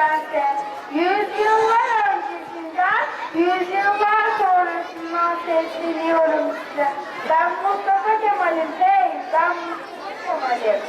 bense. Yüzyıllar öncesinden, yüzyıllar sonrasından sesleniyorum size. Ben Mustafa Kemal'im hey, ben Mustafa Kemal'im.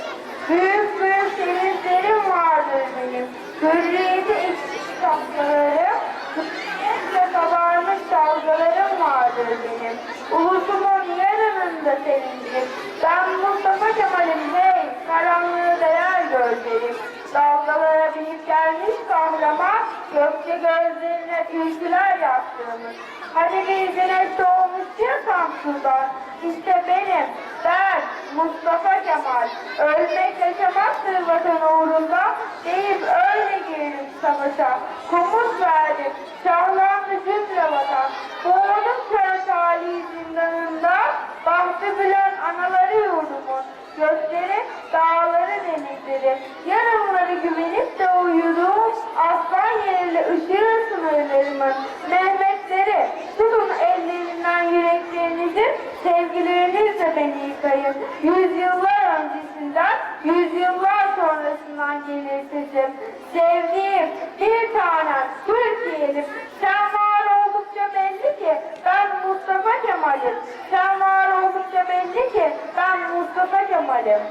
Büyük büyük sevinçlerim vardır benim. Hürriyeti eksik kitaplarım, hürriyetle kabarmış dalgalarım vardır benim. Ulusumun yarınında sevincim. Ben Mustafa Kemal'im hey, karanlığı değer gözlerim. Dalgalara binip gelmiş kahraman, gökçe gözlerine türküler yaptığımız. Hadi bir güneş doğmuş çıksam sudan, işte benim, ben Mustafa Kemal. Ölmek yaşamaktır vatan uğrunda, deyip öyle girelim savaşa. Komut verdim, şahlandı cümle vatan. Boğdum kör talih zindanında, bahtı bilen anaları yurdumun. Gökleri, dağları, denizleri, yarınları güvenip sınırlarımın. Mehmetleri, tutun ellerinden yüreklerinizi, sevgilerinizle beni yıkayın. Yüzyıllar öncesinden, yüzyıllar sonrasından gelir sesim. Sevdiğim bir tanem Türkiye'lim. Sen var oldukça belli ki ben Mustafa Kemal'im. Sen var oldukça belli ki ben Mustafa Kemal'im.